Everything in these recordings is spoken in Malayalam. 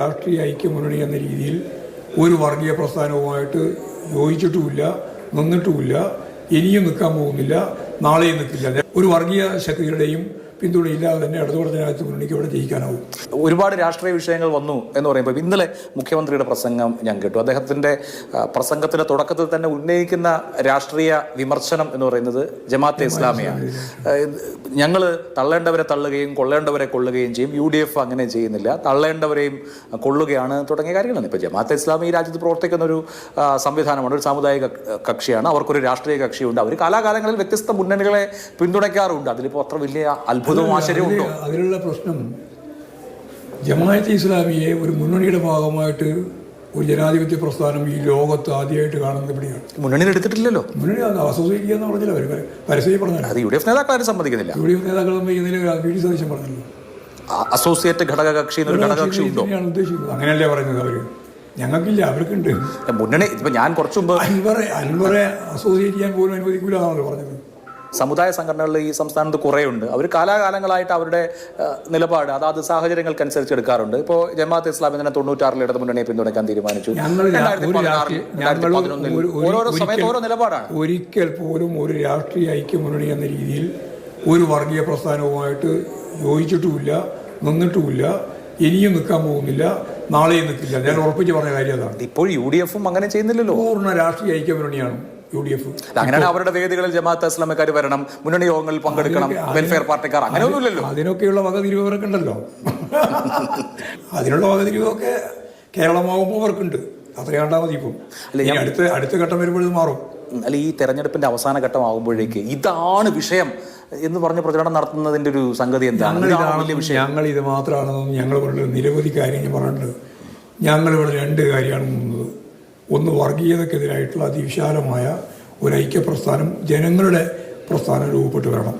രാഷ്ട്രീയ ഐക്യമുന്നണി എന്ന രീതിയിൽ ഒരു വർഗീയ പ്രസ്ഥാനവുമായിട്ട് യോജിച്ചിട്ടുമില്ല നിന്നിട്ടുമില്ല ഇനിയും നിൽക്കാൻ പോകുന്നില്ല നാളെയും നിൽക്കില്ല. ഒരു വർഗീയ ശക്തികളുടെയും പിന്തുണയില്ലാതെ തന്നെ ഇടതുപക്ഷ ജനാധിപത്യ മുന്നണിക്ക് ഇവിടെ ജയിക്കാനാവും. ഒരുപാട് രാഷ്ട്രീയ വിഷയങ്ങൾ വന്നു എന്ന് പറയുമ്പോൾ ഇന്നലെ മുഖ്യമന്ത്രിയുടെ പ്രസംഗം ഞാൻ കേട്ടു. അദ്ദേഹത്തിന്റെ പ്രസംഗത്തിന്റെ പ്രസംഗത്തിന്റെ തുടക്കത്തിൽ തന്നെ ഉന്നയിക്കുന്ന രാഷ്ട്രീയ വിമർശനം എന്ന് പറയുന്നത് ജമാഅത്തെ ഇസ്ലാമിയാണ്. ഞങ്ങൾ തള്ളേണ്ടവരെ തള്ളുകയും കൊള്ളേണ്ടവരെ കൊള്ളുകയും ചെയ്യും. യു ഡി എഫ് അങ്ങനെ ചെയ്യുന്നില്ല. തള്ളേണ്ടവരെയും കൊള്ളുകയാണ് തുടങ്ങിയ കാര്യങ്ങളാണ്. ഇപ്പോൾ ജമാഅത്തെ ഇസ്ലാമി ഈ രാജ്യത്ത് പ്രവർത്തിക്കുന്ന ഒരു സംവിധാനമാണ്. ഒരു സാമുദായിക കക്ഷിയാണ്. അവർക്കൊരു രാഷ്ട്രീയ കക്ഷിയുണ്ട്. അവർ കാലാകാലങ്ങളിൽ വ്യത്യസ്ത മുന്നണികളെ പിന്തുണയ്ക്കാറുണ്ട്. അതിലിപ്പോൾ അത്ര വലിയ അത്ഭുതവും ആശ്ചര്യവും ഉണ്ടോ? അതിനുള്ള അതിലുള്ള പ്രശ്നം ജമാഅത്ത് ഇസ്ലാമിയെ ഒരു മുന്നണിയുടെ ഭാഗമായിട്ട് ഒരു ജനാധിപത്യ പ്രസ്ഥാനം ഈ ലോകത്ത് ആദ്യമായിട്ട് കാണുന്നത് ഇവിടെയാണ്. മുന്നണി എടുത്തിട്ടില്ലല്ലോ. മുന്നണി അസോസിയേറ്റ് എന്ന് പറഞ്ഞില്ല അവർ പരസ്യം പറഞ്ഞല്ലോ അത് യു ഡി എഫ് നേതാക്കളാരും സമ്മതിക്കുന്നില്ല. യു ഡി എഫ് നേതാക്കൾ തമ്മിൽ ഇന്നലെ വി ഡി സതീശൻ പറഞ്ഞല്ലോ. അസോസിയേറ്റ് ഘടക കക്ഷി എന്നൊരു ഘടക കക്ഷി ഉണ്ടോ ഉദ്ദേശിക്കുന്നത്. അങ്ങനെയല്ലേ പറയുന്നത് അവർ ഞങ്ങൾക്കില്ല അവർക്കുണ്ട്. മുന്നണി ഇപ്പൊ ഞാൻ കുറച്ചു മുമ്പ് അൻവറെ അൻവറെ അസോസിയേറ്റ് ചെയ്യാൻ പോലും അനുവദിക്കില്ല എന്നാണ് പറഞ്ഞത്. സമുദായ സംഘടനകളിൽ ഈ സംസ്ഥാനത്ത് കുറേ ഉണ്ട് അവർ കാലാകാലങ്ങളായിട്ട് അവരുടെ നിലപാട് അതാത് സാഹചര്യങ്ങൾക്കനുസരിച്ച് എടുക്കാറുണ്ട്. ഇപ്പോൾ ജമാഅത്ത് ഇസ്ലാമി തന്നെ തൊണ്ണൂറ്റാറിൽ ഇടത് മുന്നണിയെ പിന്തുണയ്ക്കാൻ തീരുമാനിച്ചു. ഓരോരോ സമയത്ത് ഓരോ നിലപാടാണ്. ഒരിക്കൽ പോലും ഒരു രാഷ്ട്രീയ ഐക്യമുന്നണി എന്ന രീതിയിൽ ഒരു വർഗീയ പ്രസ്ഥാനവുമായിട്ട് യോജിച്ചിട്ടുമില്ല നിന്നിട്ടുമില്ല ഇനിയും നിൽക്കാൻ പോകുന്നില്ല നാളെയും നിൽക്കില്ല. ഞാൻ ഉറപ്പിച്ച് പറഞ്ഞ കാര്യം അതാണ്. ഇപ്പോൾ യു ഡി എഫും അങ്ങനെ ചെയ്യുന്നില്ലല്ലോ. പൂർണ രാഷ്ട്രീയ ഐക്യമുന്നണിയാണ്. U D F. അങ്ങനെയാണ് അവരുടെ വേദികളിൽ ജമാഅത്ത് ഇസ്ലാമിക്കാർ വരണം മുന്നണി യോഗങ്ങളിൽ പങ്കെടുക്കണം വെൽഫെയർ പാർട്ടിക്കാർ അങ്ങനെയൊന്നുമില്ലല്ലോ. അതിനൊക്കെയുള്ള വകതിരിവ് അവർക്കുണ്ടല്ലോ അതിനുള്ള വകതിരിവൊക്കെ കേരളമാകുമ്പോൾ അവർക്കുണ്ട്. അത്രയാണ്ടാ മതി ഇപ്പം. അടുത്ത അടുത്ത ഘട്ടം വരുമ്പോൾ ഇത് മാറും. അല്ല ഈ തെരഞ്ഞെടുപ്പിന്റെ അവസാന ഘട്ടം ആകുമ്പോഴേക്ക് ഇതാണ് വിഷയം എന്ന് പറഞ്ഞ് പ്രചരണം നടത്തുന്നതിന്റെ ഒരു സംഗതി എന്താണ്? ഞങ്ങൾ വിഷയം. ഞങ്ങൾ ഇത് മാത്രമാണെന്നും ഞങ്ങൾ ഇവിടെ നിരവധി കാര്യങ്ങൾ പറഞ്ഞിട്ടുണ്ട്. ഞങ്ങളിവിടെ രണ്ട് കാര്യമാണ് മുന്നത് ഒന്ന് വർഗീയതക്കെതിരായിട്ടുള്ള അതിവിശാലമായ ഒരു ഐക്യപ്രസ്ഥാനം ജനങ്ങളുടെ പ്രസ്ഥാനം രൂപപ്പെട്ട് വരണം.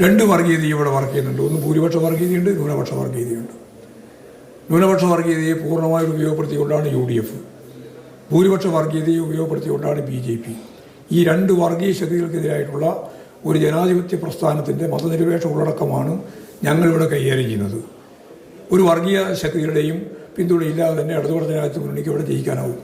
രണ്ട് വർഗീയത ഇവിടെ വർക്ക് ചെയ്യുന്നുണ്ട്. ഒന്ന് ഭൂരിപക്ഷ വർഗീയതയുണ്ട് ന്യൂനപക്ഷ വർഗീയതയുണ്ട്. ന്യൂനപക്ഷ വർഗീയതയെ പൂർണമായും ഉപയോഗപ്പെടുത്തിക്കൊണ്ടാണ് യു ഡി എഫ്. ഭൂരിപക്ഷ വർഗീയതയെ ഉപയോഗപ്പെടുത്തിക്കൊണ്ടാണ് ബി ജെ പി. ഈ രണ്ട് വർഗീയ ശക്തികൾക്കെതിരായിട്ടുള്ള ഒരു ജനാധിപത്യ പ്രസ്ഥാനത്തിന്റെ മതനിരപേക്ഷ ഉള്ളടക്കമാണ് ഞങ്ങളിവിടെ കൈകാര്യം ചെയ്യുന്നത്. ഒരു വർഗീയ ശക്തികളുടെയും പിന്തുണയില്ലാതെ തന്നെ ഇടതുപക്ഷ ജനാധിപത്യ മുന്നണിക്ക് ഇവിടെ ജയിക്കാനാവും.